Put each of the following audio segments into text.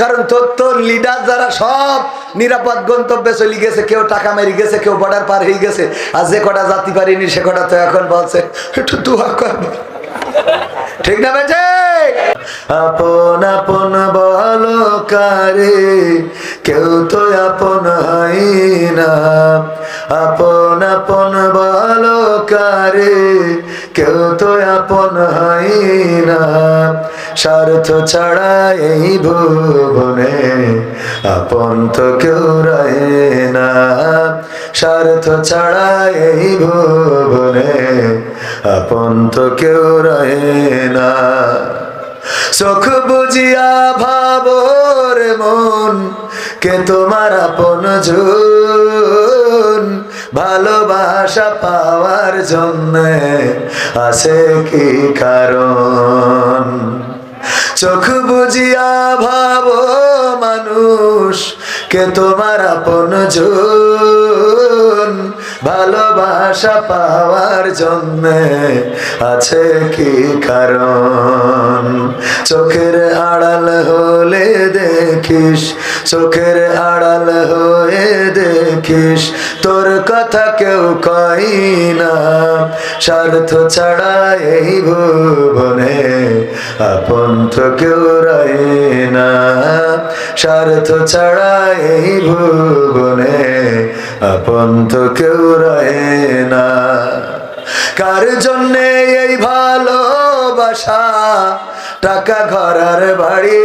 কারণ তোর তোর লিডার যারা সব নিরাপদ গন্তব্যে চলে গেছে, কেউ টাকা মেরে গেছে, কেউ বর্ডার পার হয়ে গেছে, আর যে কটা জাতি পারিনি সে কটা তো এখন বলছে, একটু করবে ঠিক না বেঁচে আপন আপন বলো কারে কেউ তো আপন হয় না। আপন আপন বলো কারে কেউ তো আপন হয় না। স্বার্থ ছাড়া এই ভুবনে আপন তো কেউ রয়ে না। স্বার্থ ছাড়া এই ভুবনে আপন তো কেউ রয়ে না। চোখ বুঝিয়া ভাবর মন কে তোমার আপন ভালোবাসা পাওয়ার জন্য আছে কি কারণ? চোখ বুঝিয়া ভাব মানুষ, কে তোমার আপন ভালোবাসা পাওয়ার জন্য আছে কি কারণ? চোখের আড়াল হলে দেখিস, চোখের আড়াল হয়ে দেখিস, তোর কথা কেউ কই না। স্বার্থ ছাড়া এই ভুবনে আপন তো কেউ রয়ে না, স্বার্থ ছাড়া এই ভুবনে আপন তো কেউ রয়ে না। কার জন্যে এই ভালোবাসা? টাকা ঘরার বাড়ি।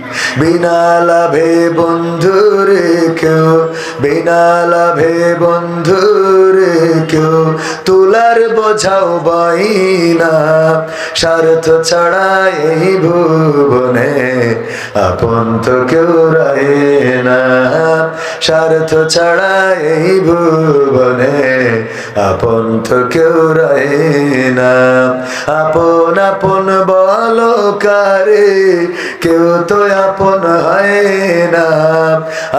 বিনা লাভে বন্ধুরে কেউ বিনা লাভে বন্ধুরে কেউ তুলার বোঝাও বই না স্বার্থ ছাড়া এই ভুবনে আপন তো কেউ রায় না স্বার্থ ছাড়া এই ভুবনে আপন তো কেউ রয়ে না আপন আপন বলো কারে, কেউ তো আপন হয় না।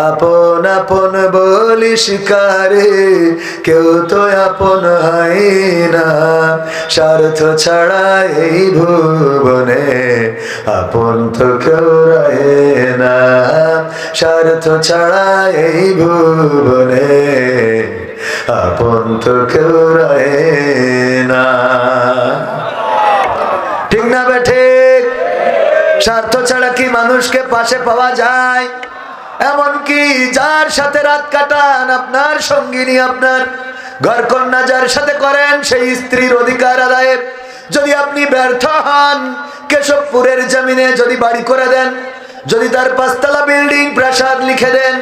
আপন আপন বলি শিকারে কেউ তো আপন হয় না। স্বার্থ ছাড়া এই ভুবনে আপন তো কেউ রয়ে না। স্বার্থ ছাড়া এই ভুবনে আপন তো কেউ রয়ে না। ঠিক না বে ঠিক স্বার্থ ছাড়া কি মানুষকে পাশে পাওয়া যায়? এমনকি যার সাথে রাত কাটান, আপনার সঙ্গিনী আপনার ঘর কন্যা যার সাথে করেন, সেই স্ত্রীর অধিকার আদায়ে যদি আপনি ব্যর্থ হন, কেশবপুরের জমিনে যদি বাড়ি করে দেন, যদি তার পাঁচতলা বিল্ডিং প্রাসাদ লিখে দেন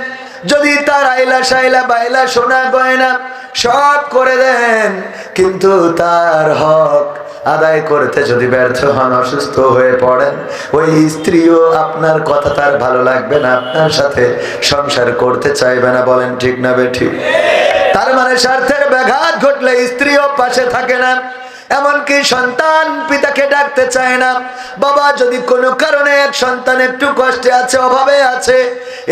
যদি তার আইলা সাইলা বাইলা সোনা গয়না সব করে দেন, কিন্তু তার হক আদায় করতে যদি ব্যর্থ হন, অসুস্থ হয়ে পড়েন, ওই স্ত্রীও আপনার কথা তার ভালো লাগবে না, আপনার সাথে সংসার করতে চাইবে না, বলেন ঠিক না বেঠি। তার মানে স্বার্থের ব্যাঘাত ঘটলে স্ত্রীও পাশে থাকে না। এমনকি সন্তান পিতাকে ডাকতে চায় না। বাবা যদি কোনো কারণে এক সন্তান একটু কষ্টে আছে, অভাবে আছে,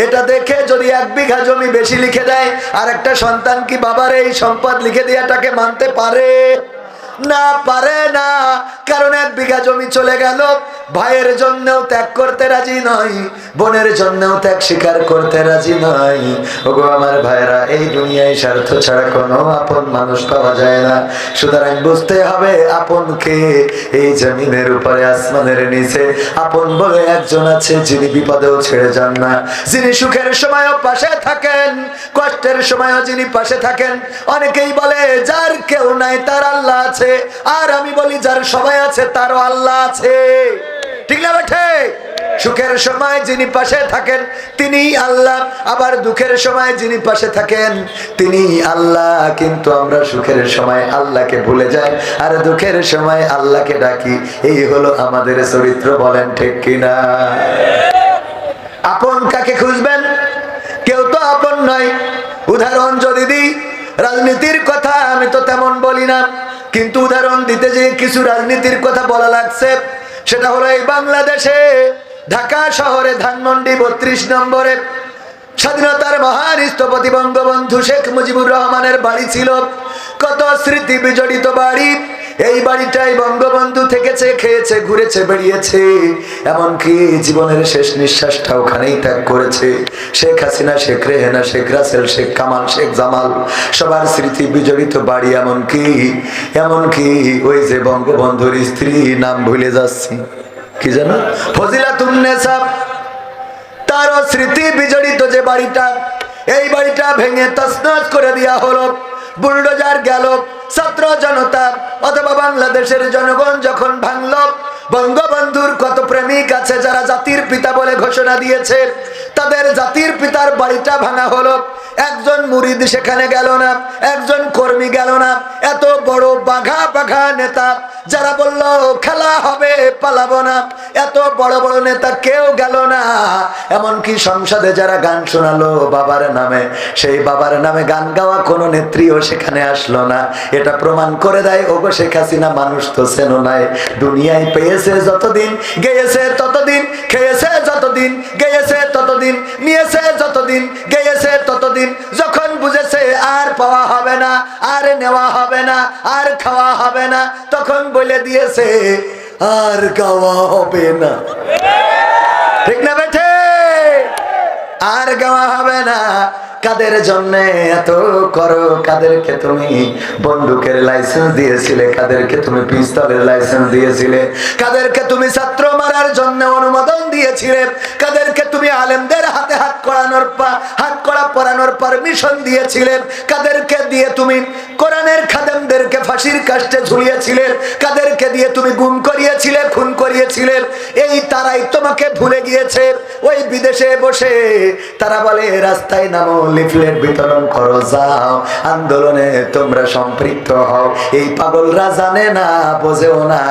এটা দেখে যদি এক বিঘা জমি বেশি লিখে দেয় আর একটা সন্তান কি বাবার এই সম্পদ লিখে দেওয়াটাকে মানতে পারে? না, পারে না। কারণ এক বিঘা জমি চলে গেল। ভাইয়ের জন্যও ত্যাগ করতে রাজি নয়। বোনের জন্যও ত্যাগ স্বীকার করতে রাজি নয়। ওগো আমার ভাইরা এই দুনিয়ায় স্বার্থ ছাড়া কোনো আপন মানুষ পাওয়া যায় না। সুতরাং বুঝতে হবে আপনকে, এই জমিনের উপরে, আসমানের নিচে। আপন বলে একজন আছে, যিনি বিপদেও ছেড়ে যান না। যিনি সুখের সময়ও পাশে থাকেন, কষ্টের সময়ও যিনি পাশে থাকেন, অনেকেই বলে, যার কেউ নাই, তার আল্লাহ আছে। আর আমি বলি যার সবাই আছে, তারও আল্লাহ আছে। ঠিক না বেঠে? সুখের সময় যিনি পাশে থাকেন তিনি আল্লাহ। আবার দুঃখের সময় যিনি পাশে থাকেন তিনি আল্লাহ। কিন্তু আমরা সুখের সময় আল্লাহকে ভুলে যাই, আর দুঃখের সময় আল্লাহকে ডাকি। এই হলো আমাদের চরিত্র, বলেন ঠিক কিনা? আপন কাকে খুঁজবেন? কেউ তো আপন নয়। উদাহরণ যদি দিই, রাজনীতির কথা আমি তো তেমন বলি না। কিন্তু উদাহরণ দিতে যে কিছু রাজনীতির কথা বলা লাগছে, সেটা হলো এই বাংলাদেশে ঢাকা শহরে ধানমন্ডি বত্রিশ নম্বরে স্বাধীনতার মহান স্থপতি বঙ্গবন্ধু শেখ মুজিবুর রহমানের বাড়ি ছিল। কত স্মৃতি বিজড়িত বাড়ি এই বাড়িটাই বঙ্গবন্ধু থেকেছে, খেয়েছে, ঘুরেছে বেরিয়েছে এমনকি জীবনের শেষ নিঃশ্বাসটা ওখানেই ত্যাগ করেছে। শেখ হাসিনা, শেখ রেহেনা, শেখ রাসেল, শেখ কামাল, শেখ জামাল, সবার স্মৃতি বিজড়িত বাড়ি এমনকি এমনকি ওই যে বঙ্গবন্ধুর স্ত্রী নাম ভুলে যাচ্ছি। কি জানো ফজিলাতুন্নেসা তারও স্মৃতি বিজড়িত যে বাড়িটা, এই বাড়িটা ভেঙে তসনস করে দেওয়া হলো। বুলডোজার গেল। ছাত্র জনতা অথবা বাংলাদেশের জনগণ যখন ভাঙল, বঙ্গবন্ধুর কত প্রেমিক আছে যারা জাতির পিতা বলে ঘোষণা দিয়েছে, তাদের জাতির পিতার বাড়িটা ভাঙা হলো। একজন মুরিদ সেখানে গেল না, একজন কর্মী গেল না। এত বড় বাঘা বাঘা নেতা, যারা বলল, খেলা হবে, পালাবো না। এত বড় বড় নেতা কেউ গেল না। এমনকি সংসদে যারা গান শোনালো বাবার নামে, সেই বাবার নামে গান গাওয়া কোনো নেত্রীও সেখানে আসলো না। এটা প্রমাণ করে দেয়, ওগো শেখ হাসিনা, মানুষ তো সেনো নাই। দুনিয়ায় পেয়েছে যতদিন, গেয়েছে ততদিন, খেয়েছে যতদিন, গেয়েছে ততদিন নিয়েছে, যতদিন গেয়েছে, ততদিন যখন বুঝেছে, আর পাওয়া হবে না, আর নেওয়া হবে না, আর খাওয়া হবে না, তখন বলে দিয়েছে, আর গাওয়া হবে না। ঠিক না বেঠে? আর গাওয়া হবে না। কাদের জন্য এত করো? কাদেরকে তুমি বন্দুকের লাইসেন্স দিয়েছিলে? কাদেরকে তুমি পিস্তলের লাইসেন্স দিয়েছিলে? কাদেরকে তুমি ছাত্র মারার জন্য অনুমোদন দিয়েছিলে কাদেরকে তুমি আলেমদের হাতে হাত করানোর পা হাত করা পরানোর পারমিশন দিয়েছিলে কাদেরকে দিয়ে তুমি কোরআনের খাদেমদেরকে ফাঁসির কাষ্টে ঝুলিয়েছিলে কাদেরকে দিয়ে তুমি গুম করিয়েছিলে, খুন করিয়েছিলে এই তারাই তোমাকে ভুলে গিয়েছে। ওই বিদেশে বসে তারা বলে, রাস্তায় নামো, লিফলেট বিতরণ করো, যাও, আন্দোলনে তোমরা সম্পৃক্ত হও। এই পাগলরা জানে না, বোঝেও না।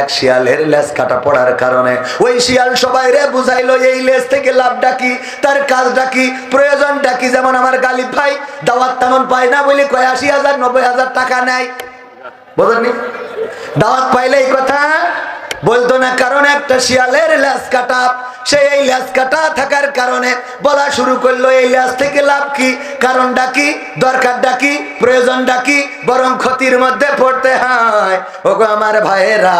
এক শিয়ালের লেজ কাটা পড়ার কারণে। ওই শিয়াল সবাই রে বুঝাইলো, এই লেজ থেকে লাভ ডাকি তার কাজ ডাকি প্রয়োজন ডাকি যেমন আমার গালিব ভাই, দাওয়াত তেমন পায় না বলে কয়, আশি হাজার, নব্বই হাজার টাকা নেয়। বোঝেননি? দাওয়াত পাইলে এই কথা বলতো না, কারণ একটা শিয়ালের ল্যাস কাটা, সে এই ল্যাস কাটা থাকার কারণে বলা শুরু করল, এই ল্যাস থেকে লাভ কি কারণ ডাকি দরকার ডাকি প্রয়োজন ডাকি বরং ক্ষতির মধ্যে পড়তে হয়। ওগো আমার ভাইয়েরা,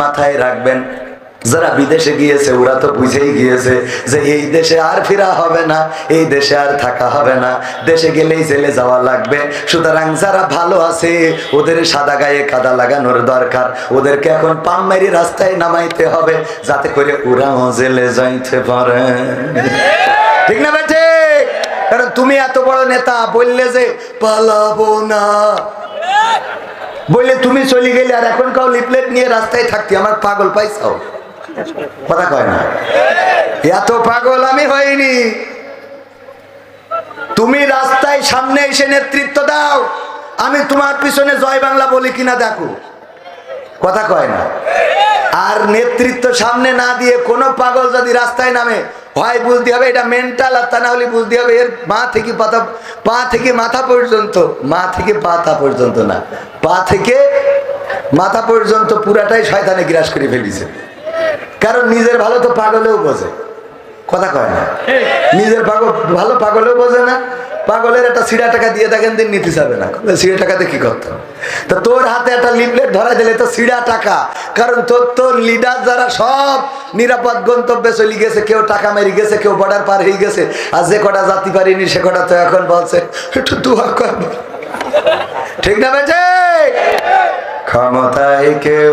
মাথায় রাখবেন যারা বিদেশে গিয়েছে, ওরা তো বুঝেই গিয়েছে যে এই দেশে আর ফেরা হবে না, এই দেশে আর থাকা হবে না। দেশে গেলেই জেলে যাওয়া লাগবে। সুতরাং যারা ভালো আছে, ওদের সাদা গায়ে কাদা লাগানোর দরকার। ওদেরকে এখন পাম মারি রাস্তায় নামাইতে হবে, যাতে করে ওরাও জেলে যাইতে পারে। ঠিক না বেঠে কারণ তুমি এত বড় নেতা, বললে যে পালাবো না। বললে তুমি চলে গেলে আর এখন কাউ লিপলেট নিয়ে রাস্তায় থাকতি, আমার পাগল পাইছাও? কথা কয় না। এত পাগল আমি হইনি। তুমি রাস্তায় সামনে এসে নেতৃত্ব দাও। আমি তোমার পিছনে জয় বাংলা বলি কিনা দেখো। কথা কয় না। আর নেতৃত্ব সামনে না দিয়ে কোনো পাগল যদি রাস্তায় নামে, হয় বুঝতে হবে এটা মেন্টাল আর তা না হলে বুঝতে হবে এর পা থেকে পাতা, পা থেকে মাথা পর্যন্ত, মা থেকে পাতা পর্যন্ত না। পা থেকে মাথা পর্যন্ত পুরাটাই শয়তানে গ্রাস করে ফেলিছে। কারণ নিজের ভালো তো পাগলেও বোঝে। কথা কয় না। নিজের পাগল ভালো পাগলেও বোঝে না। পাগলের একটা সিড়া টাকা দিয়ে দেখেন দিন নিতে যাবে না। সিড়া টাকাতে কি করতো তো তোর হাতে একটা লিফলেট ধরা দিলে তো সিড়া টাকা। কারণ তোর তোর লিডার যারা সব নিরাপদ গন্তব্যে চলে গেছে কেউ টাকা মেরে গেছে কেউ বর্ডার পার হয়ে গেছে আর যে কটা জাতি পারিনি সে কটা তো এখন বলছে একটু দুয়া কর। ঠিক না বেঁচে ক্ষমতায় কেউ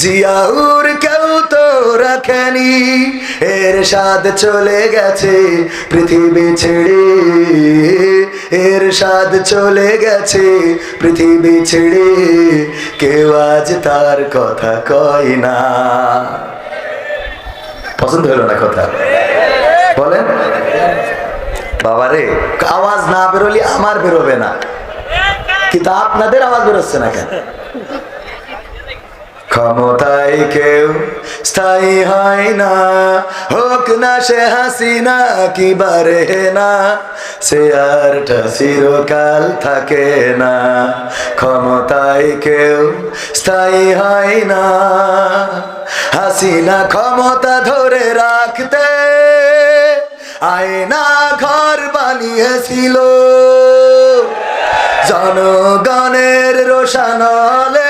জিয়াউর কেউ তো রাখেনি। এর স্বাদ চলে গেছে পৃথিবী ছেড়ে। এর স্বাদ চলে গেছে পৃথিবী ছেড়ে। কেউ আজ তার কথা কয় না। পছন্দ হলো না কথা? বলেন। বাবারে, আওয়াজ না বেরোলে আমার বেরোবে না। কিন্তু আপনাদের আওয়াজ বেরোচ্ছে না কেন? ক্ষমতায় কেউ স্থায়ী হয় না। হোক না সে হাসিনা, কি বারে না। সে আরটা চিরকাল থাকে না। ক্ষমতায় কেউ স্থায়ী হয় না। হাসিনা ক্ষমতা ধরে রাখতে আয়না ঘর বানিয়েছিল। জনগণের রোশানলে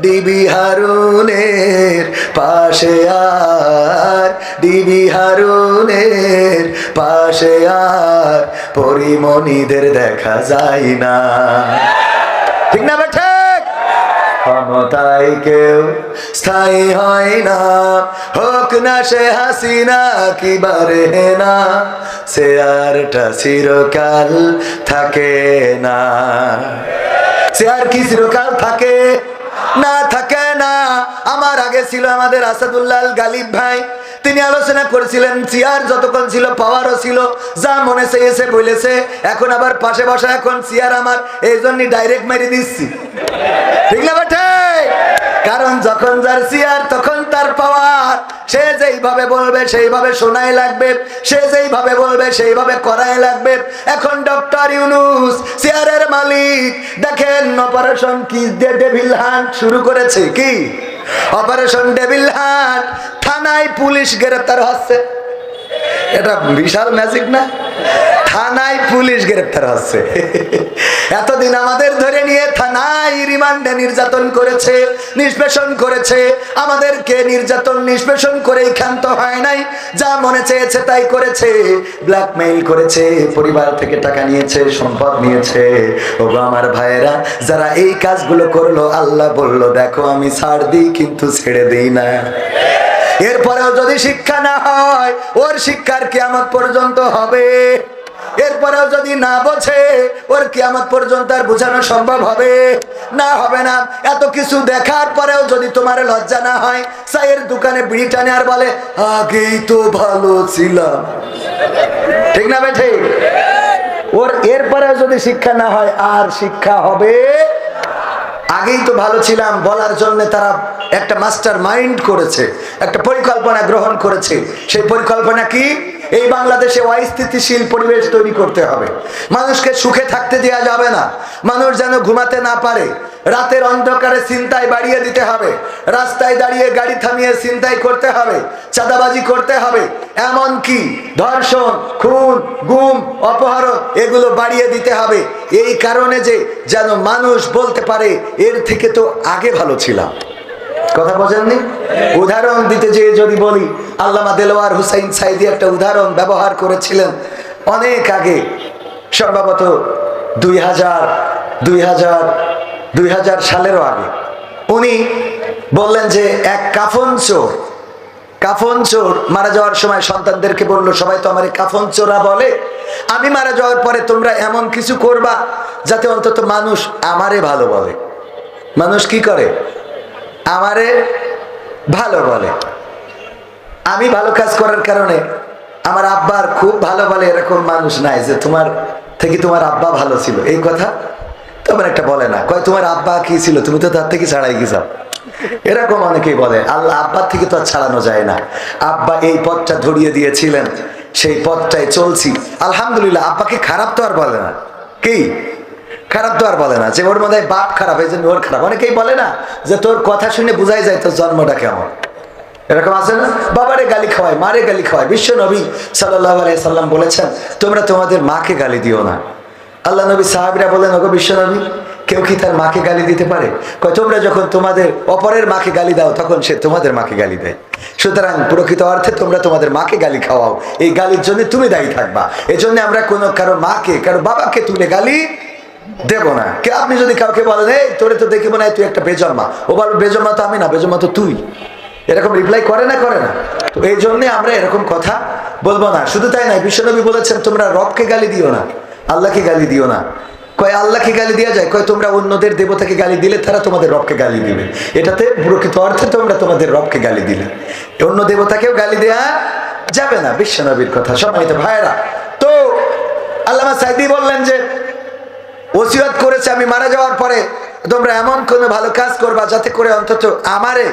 ডিবি হারুনের পাশে আর ডিবি হারুনের পাশে আর, পরিমণিদের দেখা যায় না। ঠিক না বেঠে ক্ষমতায় কেউ স্থায়ী হয় না। হোক না সে হাসিনা, কি বারে না। সে আরটা চিরকাল থাকে না। সে আর কি চিরকাল থাকে? না, থাকে না। আমার আগে ছিল আমাদের আসাদুল্লাহ গালিব ভাই। তিনি আলোচনা করেছিলেন চেয়ার যতক্ষণ ছিল, পাওয়ারও ছিল। যা মনে চেয়েছে বলেছে, এখন আবার পাশে বসা এখন চেয়ার আমার। এই জন্যই ডাইরেক্ট মেরে দিচ্ছি। ঠিক না কারণ যখন যার চেয়ার তখন তার পাওয়ার। সে যেইভাবে বলবে, সেইভাবে শোনাই লাগবে। সে যেইভাবে বলবে, সেইভাবে করাই লাগবে। এখন ডক্টর ইউনুস চেয়ারের মালিক, দেখেন অপারেশন কি ডেভিল হান্ট শুরু করেছে, কি? অপারেশন ডেভিল হান্ট, থানায় পুলিশ গ্রেপ্তার হচ্ছে। এটা বিশাল ম্যাজিক না? থানায় পুলিশ গ্রেপ্তার হচ্ছে। এতদিন আমাদের ধরে নিয়ে থানায় রিমান্ডে নির্যাতন করেছে, নিষ্পেষণ করেছে। আমাদেরকে নির্যাতন, নিষ্পেষণ করেই ক্ষান্ত হয় নাই। যা মনে চেয়েছে তাই করেছে। ব্ল্যাকমেইল করেছে, পরিবার থেকে টাকা নিয়েছে, সম্পদ নিয়েছে। ও আমার ভাইয়েরা, যারা এই কাজগুলো করল, আল্লাহ বলল, দেখো আমি ছাড় দিই, কিন্তু ছেড়ে দিই না। এরপরেও যদি শিক্ষা না হয়, ওর শিক্ষার কিয়ামত পর্যন্ত হবে। এরপরেও যদি না বোঝে, ওর কিয়ামত পর্যন্ত আর বোঝানো সম্ভব হবে। না হবে না। এত কিছু দেখার পরেও যদি তোমার লজ্জা না হয় চায়ের দোকানে বিড়ি টানে আর বলে, আগেই তো ভালো ছিলাম। ঠিক না বে ঠিক? ওর এরপরেও যদি শিক্ষা না হয়, আর শিক্ষা হবে আগেই তো ভালো ছিলাম, বলার জন্য তারা একটা মাস্টার মাইন্ড করেছে, একটা পরিকল্পনা গ্রহণ করেছে। সেই পরিকল্পনা কি? এই বাংলাদেশে অস্থিতিশীল পরিবেশ তৈরি করতে হবে। মানুষকে সুখে থাকতে দেওয়া যাবে না। মানুষ যেন ঘুমাতে না পারে। রাতের অন্ধকারে চিন্তায় বাড়িয়ে দিতে হবে। রাস্তায় দাঁড়িয়ে গাড়ি থামিয়ে চিন্তাই করতে হবে। চাঁদাবাজি করতে হবে। এমন কি ধর্ষণ, খুন, গুম, অপহরণ এগুলো বাড়িয়ে দিতে হবে। এই কারণে যে যেন মানুষ বলতে পারে, এর থেকে তো আগে ভালো ছিলাম। কথা বোঝেননি? উদাহরণ দিতে যেয়ে যদি বলি, আল্লামা দেলোয়ার হুসাইন সাইদি একটা উদাহরণ ব্যবহার করেছিলেন অনেক আগে। সম্ভবত দুই হাজার দুই হাজার দুই হাজার সালেরও আগে। উনি বললেন যে, এক কাফন চোর কাফন চোর মারা যাওয়ার সময় সন্তানদেরকে বলল, সবাই তো আমার কাফন চোরা বলে। আমি মারা যাওয়ার পরে তোমরা এমন কিছু করবা যাতে অন্তত মানুষ আমারে ভালো বলে। মানুষ কি করে? আমারে ভালো বলে। আমি ভালো কাজ করার কারণে আমার আব্বার খুব ভালো বলে এরকম মানুষ নাই যে তোমার থেকে তোমার আব্বা ভালো ছিল। এই কথা তোমার একটা বলে না। কয়, তোমার আব্বা কি ছিল? তুমি তো তার থেকে ছাড়াই গেছাও এরকম অনেকেই বলে। আল্লাহ আব্বার থেকে তো আর ছাড়ানো যায় না। আব্বা এই পথটা ধরিয়ে দিয়েছিলেন, সেই পথটাই চলছি। আলহামদুলিল্লাহ, আব্বাকে খারাপ তো আর বলে না। কি? খারাপ তো আর বলে না, যে ওর মধ্যে বাপ খারাপ, এই জন্য ওর খারাপ। অনেকেই বলে না যে তোর কথা শুনে বোঝাই যায় তোর জন্মটা কেমন। এরকম আছে না? বাবারে গালি খাওয়ায়, মারে গালি খাওয়ায়। বিশ্ব নবী সাল্লাহ সাল্লাম বলেছেন, তোমরা তোমাদের মাকে গালি দিও না। আল্লাহ নবী সাহাবিরা বলেন, ওগো বিশ্ব নবী, কেউ কি তার মাকে গালি দিতে পারে? কয়, তোমরা যখন তোমাদের অপরের মাকে গালি দাও, তখন সে তোমাদের মাকে গালি দেয়। সুতরাং প্রকৃত অর্থে তোমরা তোমাদের মাকে গালি খাওয়াও। এই গালির জন্য তুমি দায়ী থাকবা। এই জন্য আমরা কোনো কারও মাকে, কারও বাবাকে তুলে গালি দেব না। কে আপনি যদি কাউকে বলেন, এই, তোরে তো দেখে মনে তুই একটা বেজন্মা ও বলবে বেজন্মা তো আমি না বেজন্মা তো তুই। এরকম রিপ্লাই করে না করে না। তো এই জন্য আমরা এরকম কথা বলব না। শুধু তাই নয়, বিশ্বনবী বলেছেন, তোমরা রবকে গালি দিও না, আল্লাহকে গালি দিও না। কয়, আল্লাহকে গালি দেওয়া যায়? কয়, তোমরা অন্যদের দেবতাকে গালি দিলে তারা তোমাদের রবকে গালি দিবে। এটাতে প্রকৃত অর্থে তোমরা তোমাদের রবকে গালি দিলে। অন্য দেবতাকেও গালি দেয়া যাবে না, বিশ্বনবীর কথা। সম্মানিত ভাইরা তো আল্লামা সাইদি বললেন যে ওসিয়ত করেছে আমি মারা যাওয়ার পরে তোমরা এমন কোনো ভালো কাজ করবা যাতে করে অন্তত আমারে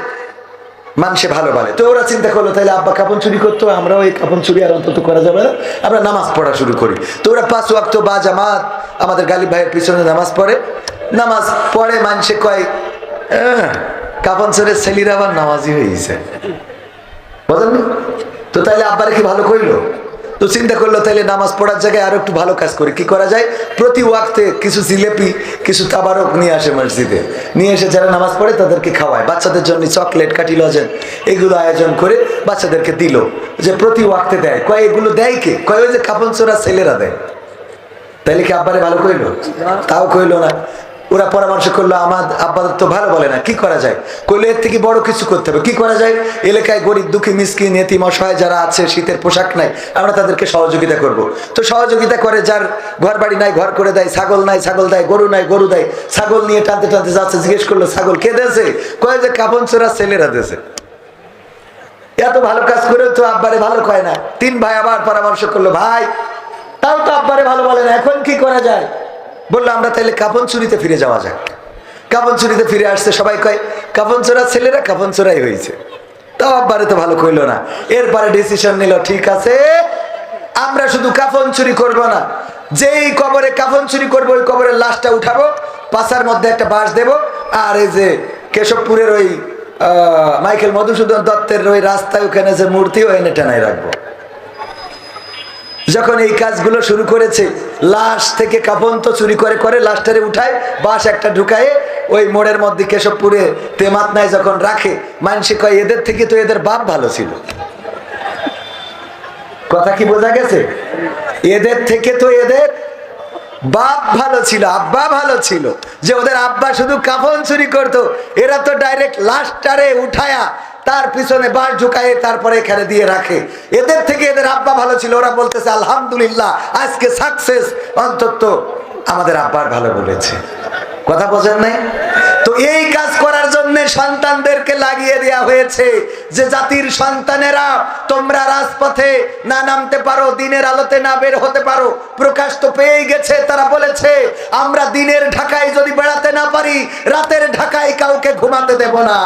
মানুষে ভালো বলে। তো ওরা চিন্তা করল তাহলে আব্বা কাপন চুরি করতো আমরাও এই কাপন চুরি আর অন্তত করা যাবে না। আমরা নামাজ পড়া শুরু করি। তো ওরা পাঁচ ওয়াক্ত বা জামাত আমাদের গালিব ভাইয়ের পিছনে নামাজ পড়ে। নামাজ পড়ে মানুষে কয় "আহ, কাপন চোরের ছেলিরা আবার নামাজি হয়েছে বুঝলেন? তো তাইলে আব্বারে কি ভালো কইলো? তো চিন্তা করল, তাইলে নামাজ পড়ার জায়গায় আরও একটু ভালো কাজ করি। কি করা যায়? প্রতি ওয়াক্তে কিছু জিলেপি, কিছু তাবারক নিয়ে আসে মসজিদে। নিয়ে এসে যারা নামাজ পড়ে, তাদেরকে খাওয়ায়। বাচ্চাদের জন্য চকলেট কাটি লজেন, এগুলো আয়োজন করে বাচ্চাদেরকে দিল। যে প্রতি ওয়াক্তে দেয়। কয়, এগুলো দেয় কে? কয়, ওই যে কাপন চোরা ছেলেরা দেয়। তাইলে কি আব্বারে ভালো কইলো? তাও কইলো না। ওরা পরামর্শ করল আমার আব্বাদের তো ভালো বলে না, কি করা যায়? কইলে, এর থেকে বড় কিছু করতে হবে। কি করা যায়? এলাকায় গরিব, দুঃখী, মিসকিন, এতিম, অসহায় যারা আছে, শীতের পোশাক নাই, আমরা তাদেরকে সহযোগিতা করব। তো সহযোগিতা করে যার ঘর বাড়ি নাই, ঘর করে দেয়, ছাগল নাই, ছাগল দেয়, গরু নাই, গরু দেয়, ছাগল নিয়ে টানতে টানতে যাচ্ছে, জিজ্ঞেস করল, ছাগল কে দেছে? কয়ে যে, কাপন চোরা ছেলেরা দেছে। এত ভালো কাজ করেও তো আব্বারে ভালো কয় না। তিন ভাই আবার পরামর্শ করল, ভাই, তাও তো আব্বারে ভালো বলে না, এখন কি করা যায়? বলল, আমরা তাহলে কাপন চুরিতে ফিরে যাওয়া যাক। কাপন চুরিতে ফিরে আসছে, সবাই কয় কাপন চোরা ছেলেরা কাপন চোরাই হয়েছে। তাও আব্বারে তো ভালো কইলো না। এরপরে ডিসিশন নিল, ঠিক আছে, আমরা শুধু কাফন চুরি করব না। যেই কবরে কাফন চুরি করব, ওই কবরের লাশটা উঠাবো, পাশার মধ্যে একটা বাঁশ দেব, আর এই যে কেশবপুরের ওই মাইকেল মধুসূদন দত্তের ওই রাস্তায় ওখানে যে মূর্তি ও এনে টানাই রাখব। যখন এই কাজগুলো শুরু করেছে লাশ থেকে কাপন তো চুরি করে করে লাশটারে উঠায় বাস একটা ঢুকায় ওই মোড়ের মধ্যে কেশবপুরে তেমাত নাই যখন রাখে, মানসি কয়, এদের থেকে তো এদের বাপ ভালো ছিল। কথা কি বোঝা গেছে? এদের থেকে তো এদের বাপ ভালো ছিল, আব্বা ভালো ছিল। যে ওদের আব্বা শুধু কাফন চুরি করতো, এরা তো ডাইরেক্ট লাস্টারে উঠায়া তার পিছনে বাঁশ ঢুকায় তারপরে এখানে দিয়ে রাখে। এদের থেকে এদের আব্বা ভালো ছিল, ওরা বলতেছে, আলহামদুলিল্লাহ, আজকে সাকসেস অন্তত আমাদের আব্বার ভালো বলেছে। কথা বোঝেন নাই? তো এই কাজ করার জন্য সন্তানদেরকে লাগিয়ে দেয়া হয়েছে যে জাতির সন্তানেরা, তোমরা রাজপথে না নামতে পারো, দিনের আলোতে না বের হতে পারো। প্রকাশ তো পেয়েই গেছে, তারা বলেছে, আমরা দিনের ঢাকায় যদি বেড়াতে না পারি, রাতের ঢাকায় কাউকে ঘুমাতে দেব না।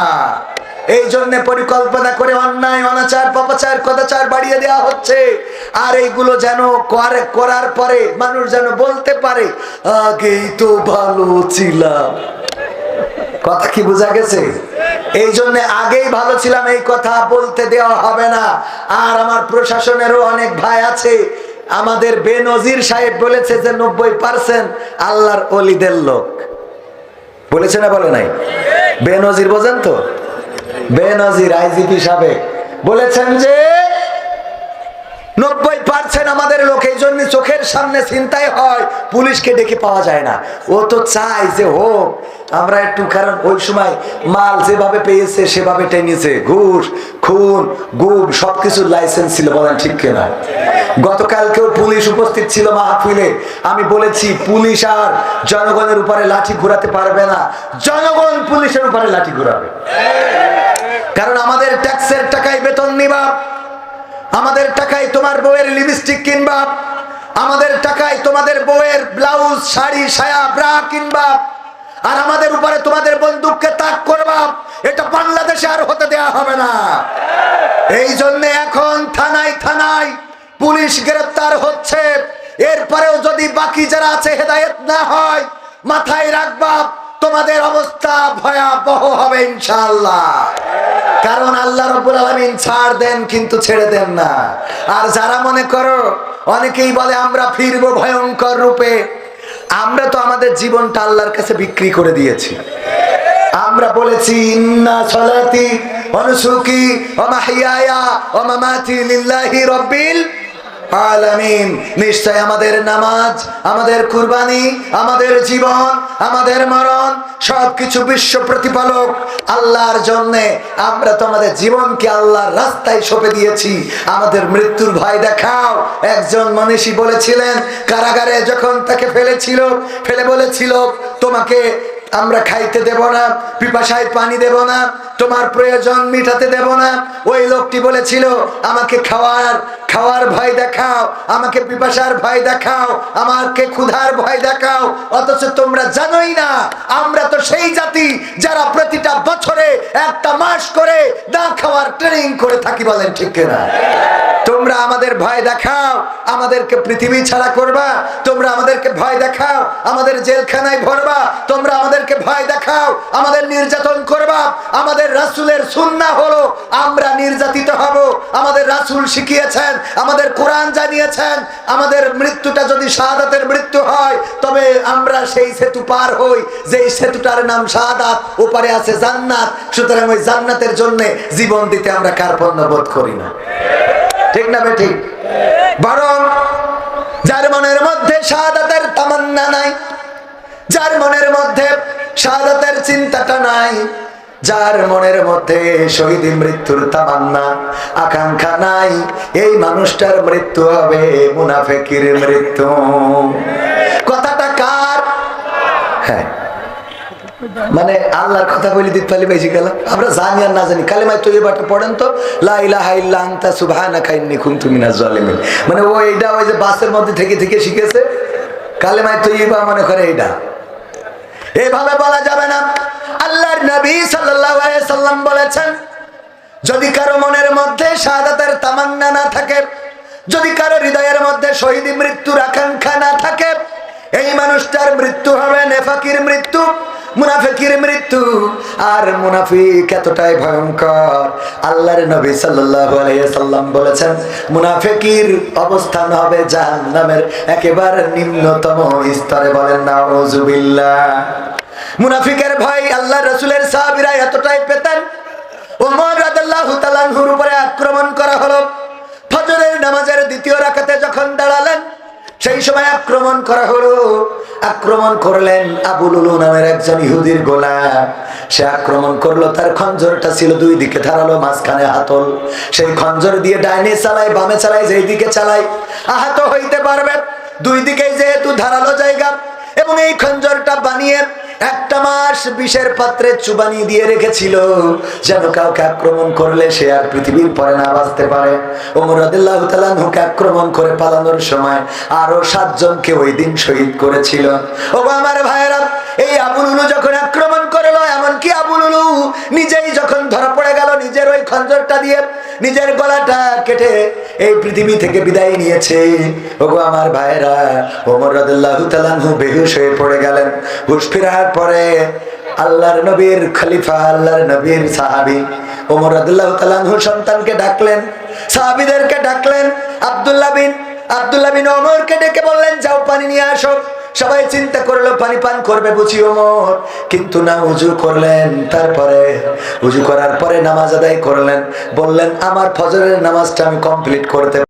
এই জন্য পরিকল্পনা করে অন্যায়, অনাচার, পাপাচার, কদাচার বাড়িয়ে দেওয়া হচ্ছে। আর এইগুলো যেন করে- করার পরে মানুষ যেন বলতে পারে, আগেই তো ভালো ছিলাম। কথা কি বোঝা গেছে? এই জন্য আগেই ভালো ছিলাম, এই কথা বলতে দেওয়া হবে না। আর আমার প্রশাসনেরও অনেক ভাই আছে। আমাদের বেনজির সাহেব বলেছে যে, নব্বই পার্সেন্ট আল্লাহর অলিদের লোক। বলেছে না বলে নাই? বেনজির বোঝেন তো? বেনজির আইজিপি সাবেক। বলেছেন যে, নব্বই পার্সেন্ট আমাদের লোক এই জন্য চোখের সামনে চিন্তাই হয়, পুলিশকে ডেকে পাওয়া যায় না। ও তো চাই যে হোক, আমরা একটু, কারণ ওই সময় মাল যেভাবে পেয়েছে, সেভাবে টেনেছে। ঘুষ, খুন, গুম, সবকিছুর লাইসেন্স ছিল, বলেন ঠিক কিনা? গতকালকেও পুলিশ উপস্থিত ছিল মাহফিলে। আমি বলেছি, পুলিশ আর জনগণের উপরে লাঠি ঘুরাতে পারবে না। জনগণ পুলিশের উপরে লাঠি ঘুরাবে। কারণ আমাদের ট্যাক্সের টাকায় বেতন নিবা। আমাদের টাকায় তোমার বউয়ের লিপস্টিক কিনবা। আমাদের টাকায় তোমাদের বউয়ের ব্লাউজ শাড়ি, সায়া ব্রা কিনবা। আর আমাদের উপরে তোমাদের বন্দুককে তাক করবা। এটা বাংলাদেশে আর হতে দেয়া হবে না। এই জন্য এখন থানায় থানায় পুলিশ গ্রেপ্তার হচ্ছে। এরপরেও যদি বাকি যারা আছে হেদায়েত না হয়, মাথায় রাখবা, তোমাদের অবস্থা ভয়াবহ হবে ইনশাআল্লাহ। কারণ আল্লাহ রব্বুল আলমিন ছাড় দেন কিন্তু ছেড়ে দেন না। আর যারা মনে করো, অনেকেই বলে আমরা ফিরবো ভয়ঙ্কর রূপে। আমরা তো আমাদের জীবনটা আল্লাহর কাছে বিক্রি করে দিয়েছি। আমরা বলেছি, ইন্না সলাতি অনুসুকি অমাহিয়া অমামাতি লিল্লাহি রব্বিল আলামিন, নিশ্চয় আমাদের নামাজ, আমাদের কুরবানি, আমাদের জীবন, আমাদের মরণ, সবকিছু বিশ্ব প্রতিপালক আল্লাহর জন্য। আমরা তো আমাদের জীবনকে আল্লাহর রাস্তায় সঁপে দিয়েছি। আমাদের মৃত্যুর ভয় দেখাও। একজন মনীষী বলেছিলেন, কারাগারে যখন তাকে ফেলেছিল, ফেলে বলেছিল, তোমাকে আমরা খাইতে দেব না, পিপাসায় পানি দেব না, তোমার প্রয়োজন মিটাতে দেব না। ওই লোকটি বলেছিল, আমাকে খাওয়ার খাওয়ার ভয় দেখাও, আমাকে পিপাসার ভয় দেখাও, আমাকে ক্ষুধার ভয় দেখাও, অথচ তোমরা জানোই না, আমরা তো সেই জাতি যারা প্রতিটা বছরে একটা মাস করে না খাওয়ার ট্রেনিং করে থাকি, বলেন ঠিক কিনা? তোমরা আমাদের ভয় দেখাও, আমাদেরকে পৃথিবী ছাড়া করবা, তোমরা আমাদেরকে ভয় দেখাও, আমাদের জেলখানায় ভরবা, তোমরা আমাদেরকে ভয় দেখাও, আমাদের নির্যাতন করবা আমাদের রাসুলের সুন্না হলো, আমরা নির্যাতিত হব। আমাদের রাসুল শিখিয়েছেন, আমাদের কোরআন জানিয়েছেন, আমাদের মৃত্যুটা যদি শাহাদাতের মৃত্যু হয়, তবে আমরা সেই সেতু পার হই। যেই সেতুটার নাম শাহাদাত, ওপারে আছে জান্নাত। সুতরাং ওই জান্নাতের জন্য জীবন দিতে আমরা কার্পণ্য বোধ করি না। ঠিক না বে ঠিক বরং যার মনের মধ্যে শাহাদাতের তামান্না নাই যার মনের মধ্যে শাহাদাতের চিন্তাটা নাই, যার মনের মধ্যে শহীদ মৃত্যুর তামান্না, আকাঙ্ক্ষা নাই, এই মানুষটার মৃত্যু হবে মুনাফেকির মৃত্যু। কথাটা কার? হ্যাঁ। মানে আল্লাহর কথা বলে দিতে পারলে বেশি গেল আমরা জানি আর না জানি। কালেমায় তৈরি বাটা পড়েন তো, লা ইলাহা ইল্লা আনতা সুবহানাকা ইন্নী কুনতু মিনাজ জালিমিন। মানে ও এইটা ওই যে বাসের মধ্যে থেকে থেকে শিখেছে। কালেমায় তৈবা মনে করে এইটা এইভাবে বলা যাবে না। আল্লাহর নবী সাল্লাম বলেছেন, যদি কারও মনের মধ্যে শাহাদাতের তামান্না না থাকে, যদি কারও হৃদয়ের মধ্যে শহীদ মৃত্যুর আকাঙ্ক্ষা না থাকে, এই মানুষটার মৃত্যু হবে নেফাকির মৃত্যু। মুনাফিকের মৃত্যু আর মুনাফিক এতটাই ভয়ঙ্কর। আল্লাহর নবী সাল্লাম বলেছেন, মুনাফিকের অবস্থান হবে জাহান্নামের একেবারে নিম্নতম স্তরে বলেন নাউজুবিল্লাহ মুনাফিকের ভয় আল্লাহ রাসূলের সাহাবীরা এতটাই পেতেন। ওমর রাদিয়াল্লাহু তাআলার উপরে আক্রমণ করা হলো। ফজরের নামাজের দ্বিতীয় রাকাতে যখন দাঁড়ালেন সেই সময় আক্রমণ করা হলো। আক্রমণ করলেন আবুল উলু নামের একজন ইহুদির গোলা। সে আক্রমণ করল, তার খঞ্জরটা ছিল দুই দিকে, ধারালো মাঝখানে হাতল। সেই খঞ্জর দিয়ে ডাইনে চালায় বামে চালায় যেই দিকে চালায় আহত হইতে পারবে দুই দিকে যেহেতু ধারালো জায়গা, এবং এই খঞ্জরটা বানিয়ে একটা মাস বিষের পাত্রে চুবানি দিয়ে রেখেছিল। যেন কাউকে আক্রমণ করলে সে আর পৃথিবীর পরে না বাঁচতে পারে। ওমর আক্রমণ করে পালানোর সময় আরও সাতজনকে ওই দিন শহীদ করেছিল। ও আমার ভাইয়েরা, এই আবুল যখন আক্রমণ করল এমনকি আবুল উলু নিজেই যখন ধরা পড়ে গেল, নিজের ওই খঞ্জরটা দিয়ে নিজের গলাটা কেটে এই পৃথিবী থেকে বিদায় নিয়েছে। ওগো আমার ভাইয়েরা, ওমর রাদিল্লাহু তাআলাহু বেহুশ হয়ে পড়ে গেলেন। হুশ ফেরার পরে আল্লাহর নবীর খলিফা, আল্লাহর নবীর সাহাবী ওমর রাদিল্লাহু তাআলাহু সন্তানকে ডাকলেন, সাহাবীদেরকে ডাকলেন, আব্দুল্লাহ বিন আব্দুল্লাহ বিন ওমরকে ডেকে বললেন, যাও পানি নিয়ে আসো। সবাই চিন্তা করল, পানি পান করবে বুঝি ওমর কিন্তু না, উজু করলেন, তারপরে, উজু করার পরে নামাজ আদায় করলেন। বললেন, আমার ফজরের নামাজটা আমি কমপ্লিট করতে